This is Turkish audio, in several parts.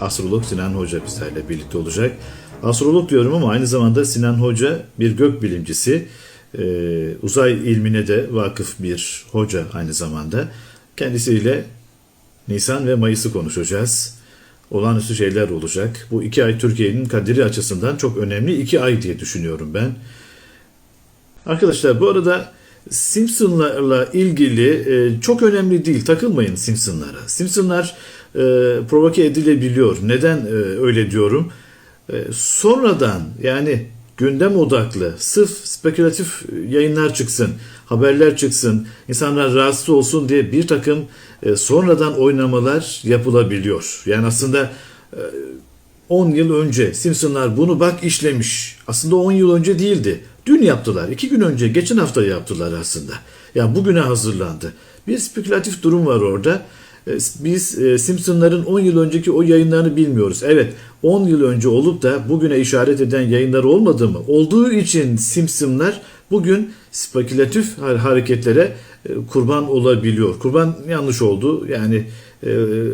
astrolog Sinan Hoca bizlerle birlikte olacak. Astrolog diyorum ama aynı zamanda Sinan Hoca bir gök bilimcisi. Ee, uzay ilmine de vakıf bir hoca aynı zamanda. Kendisiyle Nisan ve Mayıs'ı konuşacağız. Olağanüstü şeyler olacak. Bu iki ay Türkiye'nin kaderi açısından çok önemli iki ay diye düşünüyorum ben. Arkadaşlar bu arada Simpsonlarla ilgili e, çok önemli değil. Takılmayın Simpsonlara. Simpsonlar provoke edilebiliyor. Neden e, öyle diyorum? E, sonradan yani gündem odaklı, sırf spekülatif yayınlar çıksın, haberler çıksın, insanlar rahatsız olsun diye bir takım e, sonradan oynamalar yapılabiliyor. Yani aslında e, 10 yıl önce Simpsonlar bunu bak işlemiş. Aslında 10 yıl önce değildi. Dün yaptılar. 2 gün önce, geçen hafta yaptılar aslında. Yani bugüne hazırlandı. Bir spekülatif durum var orada. E, Biz e, Simpsonların 10 yıl önceki o yayınlarını bilmiyoruz. Evet 10 yıl önce olup da bugüne işaret eden yayınlar olmadı mı? Olduğu için Simpsonlar bugün spekülatif har- hareketlere e, kurban olabiliyor. Kurban yanlış oldu. Yani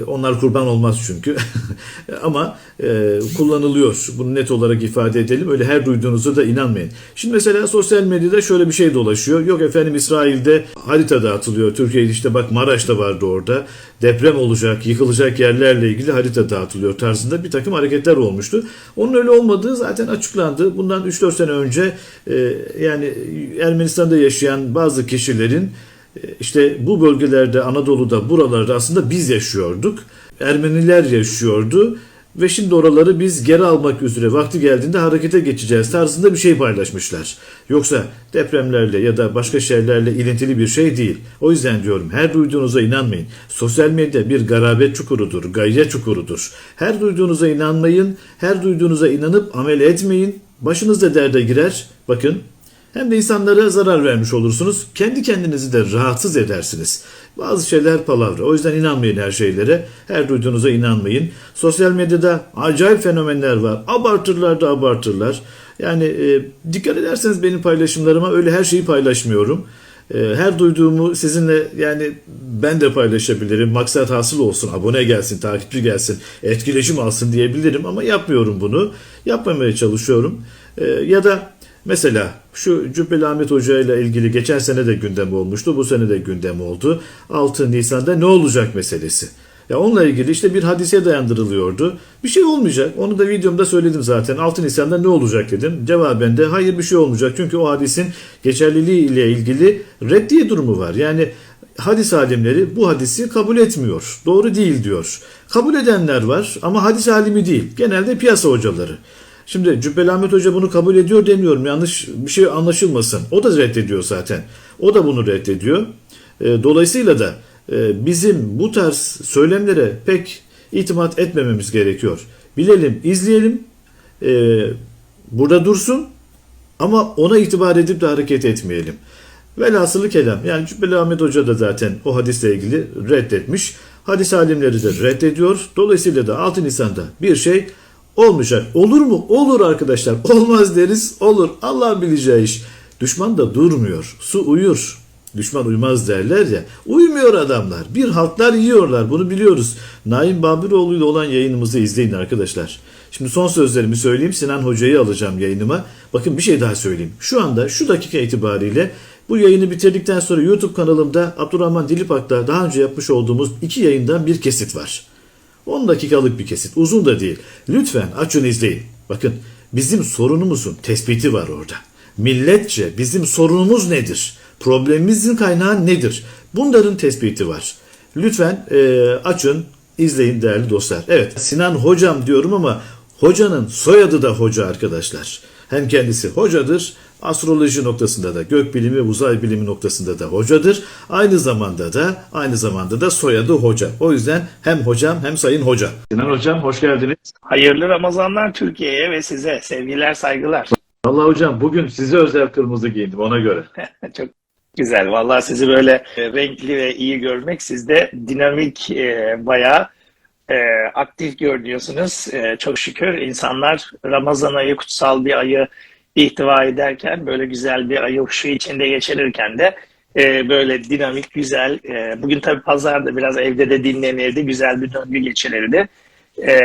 onlar kurban olmaz çünkü. Ama e, kullanılıyor. Bunu net olarak ifade edelim. Öyle her duyduğunuza da inanmayın. Şimdi mesela sosyal medyada şöyle bir şey dolaşıyor. Yok efendim İsrail'de harita dağıtılıyor. Türkiye'de işte bak Maraş'ta vardı orada. Deprem olacak, yıkılacak yerlerle ilgili harita dağıtılıyor tarzında bir takım hareketler olmuştu. Onun öyle olmadığı zaten açıklandı. Bundan 3-4 sene önce e, yani Ermenistan'da yaşayan bazı kişilerin işte bu bölgelerde Anadolu'da buralarda aslında biz yaşıyorduk. Ermeniler yaşıyordu ve şimdi oraları biz geri almak üzere vakti geldiğinde harekete geçeceğiz tarzında bir şey paylaşmışlar. Yoksa depremlerle ya da başka şeylerle ilintili bir şey değil. O yüzden diyorum her duyduğunuza inanmayın. Sosyal medya bir garabet çukurudur, gayya çukurudur. Her duyduğunuza inanmayın, her duyduğunuza inanıp amel etmeyin. Başınız da derde girer. Bakın hem de insanlara zarar vermiş olursunuz. Kendi kendinizi de rahatsız edersiniz. Bazı şeyler palavra. O yüzden inanmayın her şeylere. Her duyduğunuza inanmayın. Sosyal medyada acayip fenomenler var. Abartırlar da abartırlar. Yani e, dikkat ederseniz benim paylaşımlarıma öyle her şeyi paylaşmıyorum. E, her duyduğumu sizinle yani ben de paylaşabilirim. Maksat hasıl olsun, abone gelsin, takipçi gelsin, etkileşim alsın diyebilirim ama yapmıyorum bunu. Yapmamaya çalışıyorum. E, ya da Mesela şu Cübbeli Ahmet Hoca ile ilgili geçen sene de gündem olmuştu. Bu sene de gündem oldu. 6 Nisan'da ne olacak meselesi. Ya onunla ilgili işte bir hadise dayandırılıyordu. Bir şey olmayacak. Onu da videomda söyledim zaten. 6 Nisan'da ne olacak dedim. Cevaben de hayır bir şey olmayacak. Çünkü o hadisin geçerliliği ile ilgili reddiye durumu var. Yani hadis alimleri bu hadisi kabul etmiyor. Doğru değil diyor. Kabul edenler var ama hadis alimi değil. Genelde piyasa hocaları. Şimdi Cübbeli Ahmet Hoca bunu kabul ediyor demiyorum. Yanlış bir şey anlaşılmasın. O da reddediyor zaten. O da bunu reddediyor. E, Dolayısıyla da e, bizim bu tarz söylemlere pek itimat etmememiz gerekiyor. Bilelim, izleyelim. e, Burada dursun ama ona itibar edip de hareket etmeyelim. Velhasılı kelam. Yani Cübbeli Ahmet Hoca da zaten o hadisle ilgili reddetmiş. Hadis alimleri de reddediyor. Dolayısıyla da 6 Nisan'da bir şey olmayacak. Olur mu? Olur arkadaşlar. Olmaz deriz. Olur. Allah bileceği iş. Düşman da durmuyor. Su uyur. Düşman uymaz derler ya. Uymuyor adamlar. Bir halklar yiyorlar. Bunu biliyoruz. Naim Babiroğlu ile olan yayınımızı izleyin arkadaşlar. Şimdi son sözlerimi söyleyeyim. Sinan Hoca'yı alacağım yayınıma. Bakın bir şey daha söyleyeyim. Şu anda şu dakika itibariyle bu yayını bitirdikten sonra YouTube kanalımda Abdurrahman Dilipak'ta daha önce yapmış olduğumuz iki yayından bir kesit var. 10 dakikalık bir kesit. Uzun da değil. Lütfen açın izleyin. Bakın bizim sorunumuzun tespiti var orada. Milletçe bizim sorunumuz nedir? Problemimizin kaynağı nedir? Bunların tespiti var. Lütfen e, açın, izleyin değerli dostlar. Evet Sinan hocam diyorum ama hocanın soyadı da hoca arkadaşlar. Hem kendisi hocadır, astroloji noktasında da gökbilimi, uzay bilimi noktasında da hocadır. Aynı zamanda da aynı zamanda da soyadı hoca. O yüzden hem hocam hem sayın hoca. Sinan hocam hoş geldiniz. Hayırlı Ramazanlar Türkiye'ye ve size. Sevgiler, saygılar. Vallahi hocam bugün size özel kırmızı giyindim ona göre. Çok güzel. Vallahi sizi böyle e, renkli ve iyi görmek sizde dinamik, e, bayağı e, aktif görünüyorsunuz. E, çok şükür insanlar Ramazan ayı kutsal bir ayı ihtiva ederken böyle güzel bir ayı ışığı içinde geçirirken de e, böyle dinamik, güzel. E, bugün tabii pazarda biraz evde de dinlenirdi. Güzel bir döngü geçirirdi. e,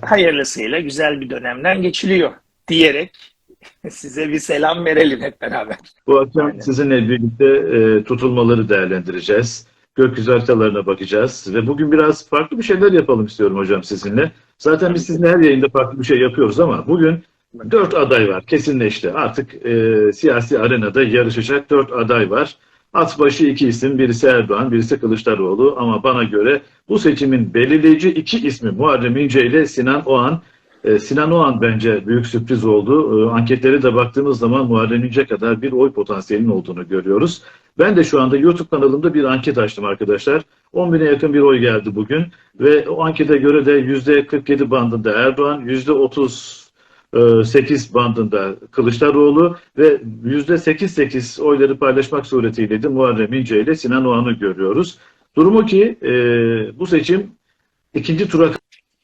hayırlısıyla güzel bir dönemden geçiliyor diyerek size bir selam verelim hep beraber. Bu akşam Aynen. sizinle birlikte e, tutulmaları değerlendireceğiz. Gökyüzü haritalarına bakacağız ve bugün biraz farklı bir şeyler yapalım istiyorum hocam sizinle. Zaten biz sizinle her yayında farklı bir şey yapıyoruz ama bugün dört aday var kesinleşti. Artık e, siyasi arenada yarışacak dört aday var. At başı iki isim, birisi Erdoğan, birisi Kılıçdaroğlu ama bana göre bu seçimin belirleyici iki ismi Muharrem İnce ile Sinan Oğan. E, Sinan Oğan bence büyük sürpriz oldu. E, anketlere de baktığımız zaman Muharrem İnce kadar bir oy potansiyelinin olduğunu görüyoruz. Ben de şu anda YouTube kanalımda bir anket açtım arkadaşlar. 10 bine yakın bir oy geldi bugün ve o ankete göre de %47 bandında Erdoğan, %38 bandında Kılıçdaroğlu ve %8-8 oyları paylaşmak suretiyle de Muharrem İnce ile Sinan Oğan'ı görüyoruz. Durumu ki e, bu seçim ikinci tura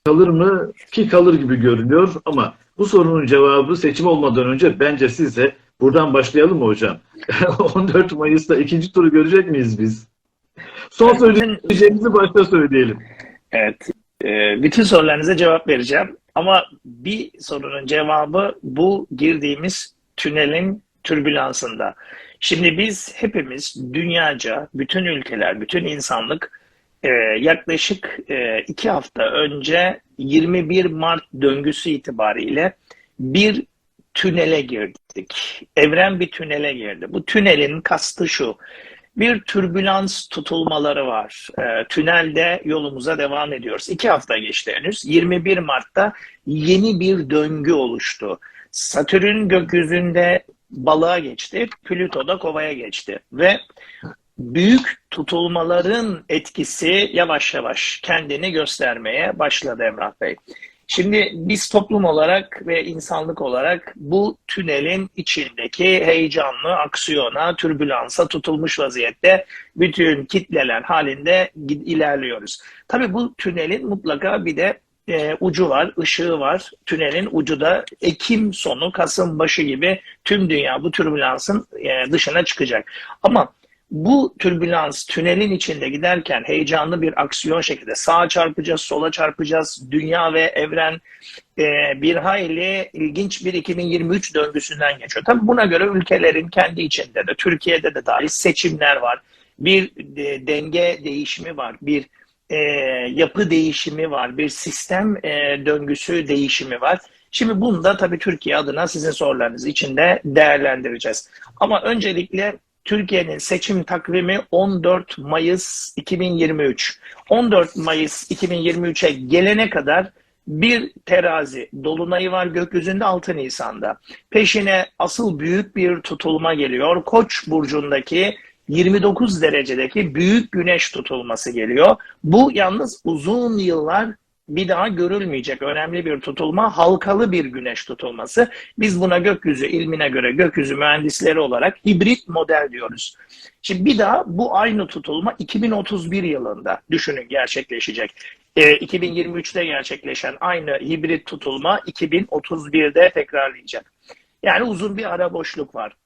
kalır mı? Ki kalır gibi görünüyor ama bu sorunun cevabı seçim olmadan önce bence siz de buradan başlayalım mı hocam? 14 Mayıs'ta ikinci turu görecek miyiz biz? Son söyleyeceğimizi başta söyleyelim. Evet. e, bütün sorularınıza cevap vereceğim. Ama bir sorunun cevabı bu girdiğimiz tünelin türbülansında. Şimdi biz hepimiz dünyaca, bütün ülkeler, bütün insanlık e, yaklaşık e, iki hafta önce 21 Mart döngüsü itibariyle bir tünele girdik. Evren bir tünele girdi. Bu tünelin kastı şu. Bir türbülans tutulmaları var. E, tünelde yolumuza devam ediyoruz. İki hafta geçti henüz. 21 Mart'ta yeni bir döngü oluştu. Satürn gökyüzünde balığa geçti. Plüto da kovaya geçti. Ve büyük tutulmaların etkisi yavaş yavaş kendini göstermeye başladı Emrah Bey. Şimdi biz toplum olarak ve insanlık olarak bu tünelin içindeki heyecanlı aksiyona, türbülansa tutulmuş vaziyette bütün kitleler halinde ilerliyoruz. Tabii bu tünelin mutlaka bir de e, ucu var, ışığı var. Tünelin ucu da Ekim sonu, Kasım başı gibi tüm dünya bu türbülansın e, dışına çıkacak. Ama bu türbülans tünelin içinde giderken heyecanlı bir aksiyon şekilde sağa çarpacağız, sola çarpacağız. Dünya ve evren e, bir hayli ilginç bir 2023 döngüsünden geçiyor. Tabii buna göre ülkelerin kendi içinde de Türkiye'de de dahil seçimler var. Bir e, denge değişimi var. Bir e, yapı değişimi var. Bir sistem e, döngüsü değişimi var. Şimdi bunu da tabii Türkiye adına sizin sorularınız için de değerlendireceğiz. Ama öncelikle Türkiye'nin seçim takvimi 14 Mayıs 2023. 14 Mayıs 2023'e gelene kadar bir terazi dolunayı var gökyüzünde 6 Nisan'da. Peşine asıl büyük bir tutulma geliyor. Koç burcundaki 29 derecedeki büyük güneş tutulması geliyor. Bu yalnız uzun yıllar bir daha görülmeyecek önemli bir tutulma, halkalı bir güneş tutulması. Biz buna gökyüzü ilmine göre gökyüzü mühendisleri olarak hibrit model diyoruz. Şimdi bir daha bu aynı tutulma 2031 yılında düşünün gerçekleşecek. E, 2023'te gerçekleşen aynı hibrit tutulma 2031'de tekrarlayacak. Yani uzun bir ara boşluk var.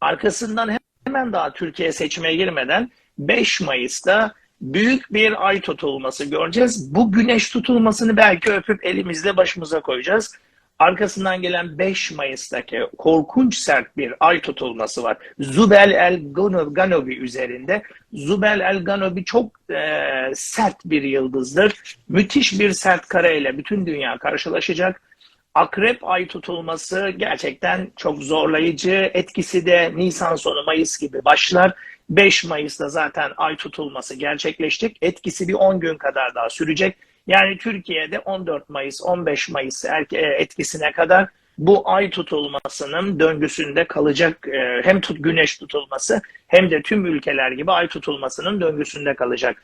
Arkasından hemen daha Türkiye seçime girmeden 5 Mayıs'ta büyük bir ay tutulması göreceğiz. Bu güneş tutulmasını belki öpüp elimizle başımıza koyacağız. Arkasından gelen 5 Mayıs'taki korkunç sert bir ay tutulması var. Zubel el Ganobi üzerinde. Zubel el Ganobi çok e, sert bir yıldızdır. Müthiş bir sert kareyle bütün dünya karşılaşacak. Akrep ay tutulması gerçekten çok zorlayıcı. Etkisi de Nisan sonu Mayıs gibi başlar. 5 Mayıs'ta zaten ay tutulması gerçekleşecek. Etkisi bir 10 gün kadar daha sürecek. Yani Türkiye'de 14 Mayıs, 15 Mayıs etkisine kadar bu ay tutulmasının döngüsünde kalacak e, hem tut güneş tutulması hem de tüm ülkeler gibi ay tutulmasının döngüsünde kalacak.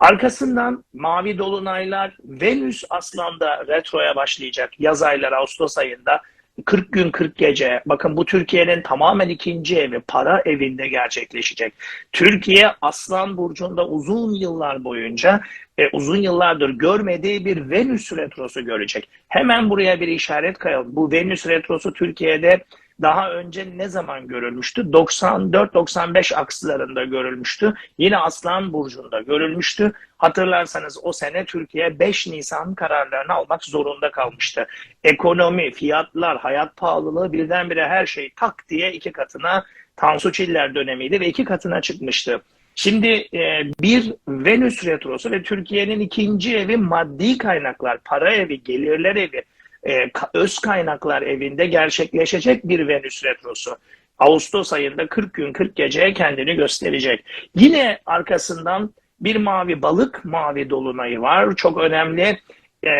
Arkasından mavi dolunaylar Venüs Aslan'da retroya başlayacak yaz ayları Ağustos ayında 40 gün 40 gece bakın bu Türkiye'nin tamamen ikinci evi para evinde gerçekleşecek. Türkiye Aslan Burcu'nda uzun yıllar boyunca e, uzun yıllardır görmediği bir Venüs retrosu görecek. Hemen buraya bir işaret koyalım. Bu Venüs retrosu Türkiye'de daha önce ne zaman görülmüştü? 94-95 akslarında görülmüştü. Yine Aslan Burcu'nda görülmüştü. Hatırlarsanız o sene Türkiye 5 Nisan kararlarını almak zorunda kalmıştı. Ekonomi, fiyatlar, hayat pahalılığı birdenbire her şey tak diye iki katına Tansu Çiller dönemiydi ve iki katına çıkmıştı. Şimdi e, bir Venüs retrosu ve Türkiye'nin ikinci evi maddi kaynaklar, para evi, gelirler evi, e, öz kaynaklar evinde gerçekleşecek bir Venüs retrosu. Ağustos ayında 40 gün 40 geceye kendini gösterecek. Yine arkasından bir mavi balık mavi dolunayı var. Çok önemli. E,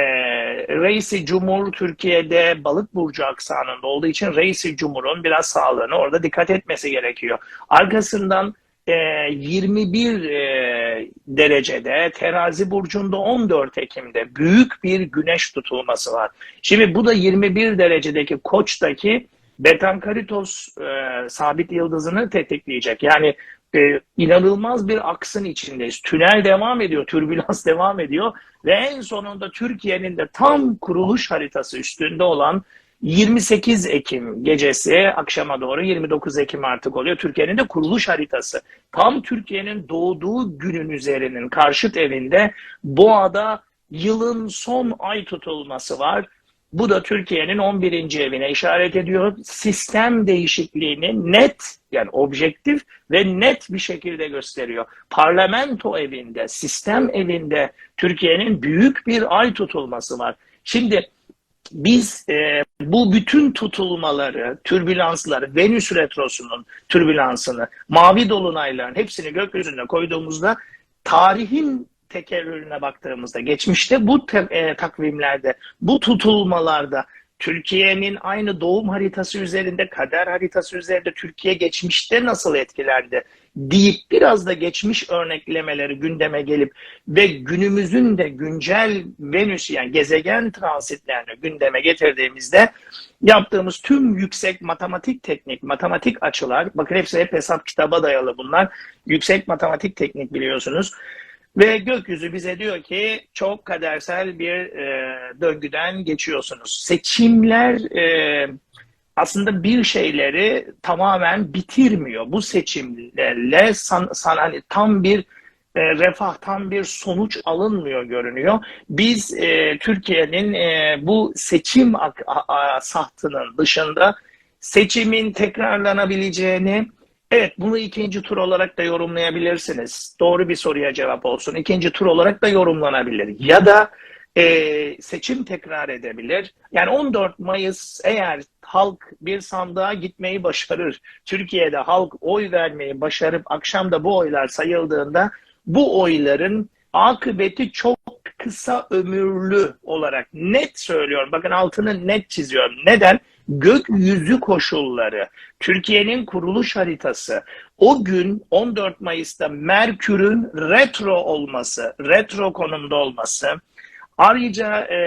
Reisi Cumhur Türkiye'de balık burcu aksanında olduğu için Reisi Cumhur'un biraz sağlığına orada dikkat etmesi gerekiyor. Arkasından e, 21 e, derecede terazi burcunda 14 Ekim'de büyük bir güneş tutulması var. Şimdi bu da 21 derecedeki koçtaki Betankaritos e, sabit yıldızını tetikleyecek. Yani e, inanılmaz bir aksın içindeyiz. Tünel devam ediyor, türbülans devam ediyor ve en sonunda Türkiye'nin de tam kuruluş haritası üstünde olan 28 Ekim gecesi akşama doğru 29 Ekim artık oluyor. Türkiye'nin de kuruluş haritası. Tam Türkiye'nin doğduğu günün üzerinin karşıt evinde Boğa'da yılın son ay tutulması var. Bu da Türkiye'nin 11. evine işaret ediyor. Sistem değişikliğini net yani objektif ve net bir şekilde gösteriyor. Parlamento evinde, sistem evinde Türkiye'nin büyük bir ay tutulması var. Şimdi biz e, bu bütün tutulmaları, türbülansları, Venüs retrosunun türbülansını, mavi dolunayların hepsini gökyüzüne koyduğumuzda tarihin tekerrürüne baktığımızda, geçmişte bu te- e, takvimlerde, bu tutulmalarda Türkiye'nin aynı doğum haritası üzerinde, kader haritası üzerinde Türkiye geçmişte nasıl etkilendi deyip biraz da geçmiş örneklemeleri gündeme gelip ve günümüzün de güncel Venüs yani gezegen transitlerini gündeme getirdiğimizde yaptığımız tüm yüksek matematik teknik, matematik açılar, bakın hepsi hep hesap kitaba dayalı bunlar. Yüksek matematik teknik biliyorsunuz. Ve gökyüzü bize diyor ki çok kadersel bir e, döngüden geçiyorsunuz. Seçimler e, aslında bir şeyleri tamamen bitirmiyor. Bu seçimlerle san, san, hani tam bir e, refah, tam bir sonuç alınmıyor görünüyor. Biz e, Türkiye'nin e, bu seçim a- a- sahtının dışında seçimin tekrarlanabileceğini Evet, bunu ikinci tur olarak da yorumlayabilirsiniz. Doğru bir soruya cevap olsun. İkinci tur olarak da yorumlanabilir. Ya da e, seçim tekrar edebilir. Yani 14 Mayıs eğer halk bir sandığa gitmeyi başarır, Türkiye'de halk oy vermeyi başarıp akşam da bu oylar sayıldığında bu oyların akıbeti çok kısa ömürlü olarak net söylüyorum. Bakın altını net çiziyorum. Neden? Gökyüzü koşulları, Türkiye'nin kuruluş haritası, o gün 14 Mayıs'ta Merkür'ün retro olması, retro konumda olması, ayrıca e,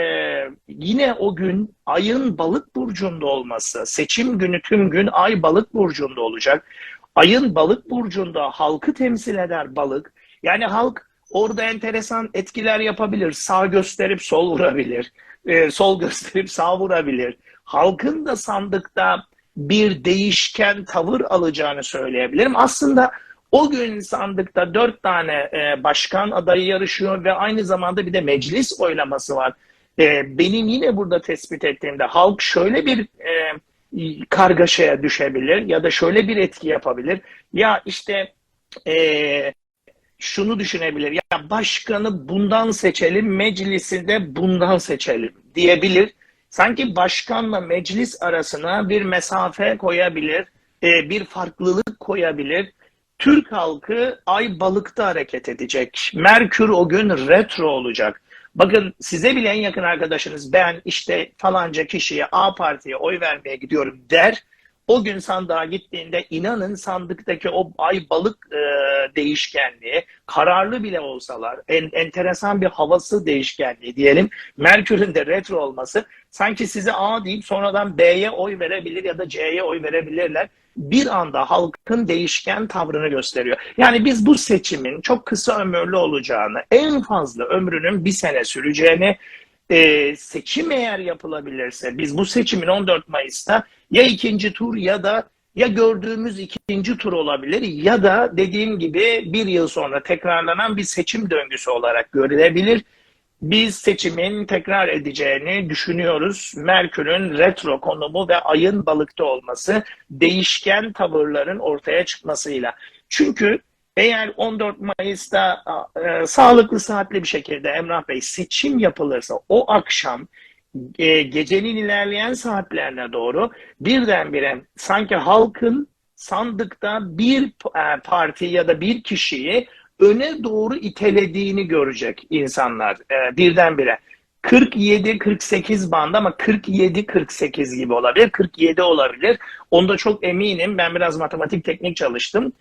yine o gün ayın balık burcunda olması, seçim günü tüm gün ay balık burcunda olacak. Ayın balık burcunda halkı temsil eder balık. Yani halk orada enteresan etkiler yapabilir. Sağ gösterip sol vurabilir. E, sol gösterip sağ vurabilir. Halkın da sandıkta bir değişken tavır alacağını söyleyebilirim. Aslında o gün sandıkta dört tane e, başkan adayı yarışıyor ve aynı zamanda bir de meclis oylaması var. E, benim yine burada tespit ettiğimde halk şöyle bir e, kargaşaya düşebilir ya da şöyle bir etki yapabilir. Ya işte e, şunu düşünebilir. Ya başkanı bundan seçelim, meclisi de bundan seçelim diyebilir. Sanki başkanla meclis arasına bir mesafe koyabilir, e, bir farklılık koyabilir. Türk halkı ay balıkta hareket edecek. Merkür o gün retro olacak. Bakın size bile en yakın arkadaşınız ben işte falanca kişiye A partiye oy vermeye gidiyorum der. O gün sandığa gittiğinde inanın sandıktaki o ay balık e, değişkenliği kararlı bile olsalar en, enteresan bir havası değişkenliği diyelim. Merkür'ün de retro olması sanki size A deyip sonradan B'ye oy verebilir ya da C'ye oy verebilirler. Bir anda halkın değişken tavrını gösteriyor. Yani biz bu seçimin çok kısa ömürlü olacağını, en fazla ömrünün bir sene süreceğini, e, seçim eğer yapılabilirse, biz bu seçimin 14 Mayıs'ta Ya ikinci tur ya da ya gördüğümüz ikinci tur olabilir ya da dediğim gibi bir yıl sonra tekrarlanan bir seçim döngüsü olarak görülebilir. Biz seçimin tekrar edeceğini düşünüyoruz. Merkür'ün retro konumu ve ayın balıkta olması değişken tavırların ortaya çıkmasıyla. Çünkü eğer 14 Mayıs'ta e, sağlıklı saatli bir şekilde Emrah Bey seçim yapılırsa o akşam e, gecenin ilerleyen saatlerine doğru birdenbire sanki halkın sandıkta bir e, parti ya da bir kişiyi öne doğru itelediğini görecek insanlar e, birdenbire. 47-48 bandı ama 47-48 gibi olabilir. 47 olabilir. Onda çok eminim. Ben biraz matematik teknik çalıştım.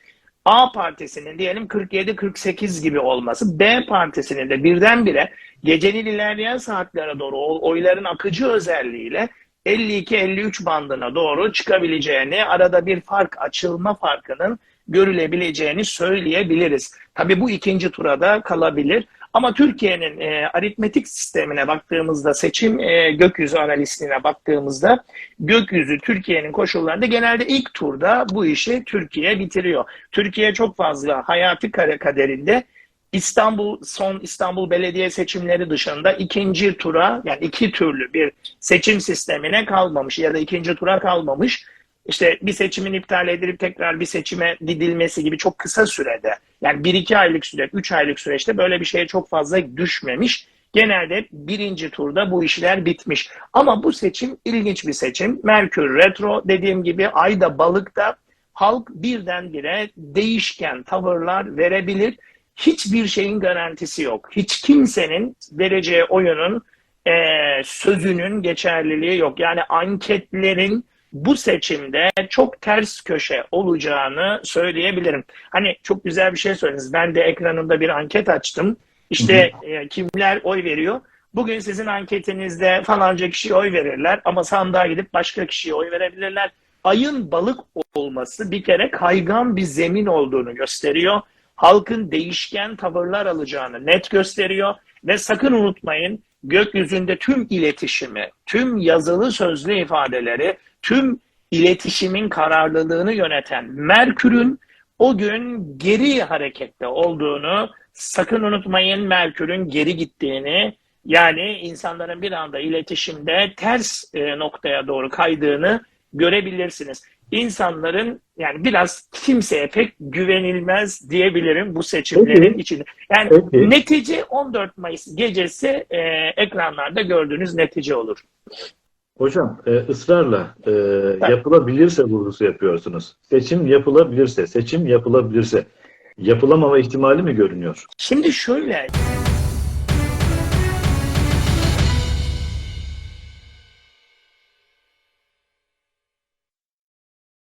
A partisinin diyelim 47-48 gibi olması, B partisinin de birdenbire gecenin ilerleyen saatlere doğru oyların akıcı özelliğiyle 52-53 bandına doğru çıkabileceğini, arada bir fark, açılma farkının görülebileceğini söyleyebiliriz. Tabii bu ikinci turada kalabilir. Ama Türkiye'nin e, aritmetik sistemine baktığımızda, seçim e, gökyüzü analistine baktığımızda gökyüzü Türkiye'nin koşullarında genelde ilk turda bu işi Türkiye bitiriyor. Türkiye çok fazla hayati kare kaderinde İstanbul son İstanbul belediye seçimleri dışında ikinci tura yani iki türlü bir seçim sistemine kalmamış ya da ikinci tura kalmamış. İşte bir seçimin iptal edilip tekrar bir seçime gidilmesi gibi çok kısa sürede yani bir iki aylık süre, üç aylık süreçte böyle bir şeye çok fazla düşmemiş. Genelde birinci turda bu işler bitmiş. Ama bu seçim ilginç bir seçim. Merkür Retro dediğim gibi Ayda Balık'ta halk birdenbire değişken tavırlar verebilir. Hiçbir şeyin garantisi yok. Hiç kimsenin vereceği oyunun e, sözünün geçerliliği yok. Yani anketlerin bu seçimde çok ters köşe olacağını söyleyebilirim. Hani çok güzel bir şey söylediniz. Ben de ekranımda bir anket açtım. İşte e, kimler oy veriyor? Bugün sizin anketinizde falanca kişiye oy verirler ama sandığa gidip başka kişiye oy verebilirler. Ayın balık olması bir kere kaygan bir zemin olduğunu gösteriyor. Halkın değişken tavırlar alacağını net gösteriyor ve sakın unutmayın gökyüzünde tüm iletişimi, tüm yazılı sözlü ifadeleri, tüm iletişimin kararlılığını yöneten Merkür'ün o gün geri harekette olduğunu sakın unutmayın Merkür'ün geri gittiğini yani insanların bir anda iletişimde ters e, noktaya doğru kaydığını görebilirsiniz. İnsanların yani biraz kimseye pek güvenilmez diyebilirim bu seçimlerin Peki. içinde. Yani Peki. netice 14 Mayıs gecesi e, ekranlarda gördüğünüz netice olur. Hocam e, ısrarla e, yapılabilirse vurgusu yapıyorsunuz. Seçim yapılabilirse, seçim yapılabilirse yapılamama ihtimali mi görünüyor? Şimdi şöyle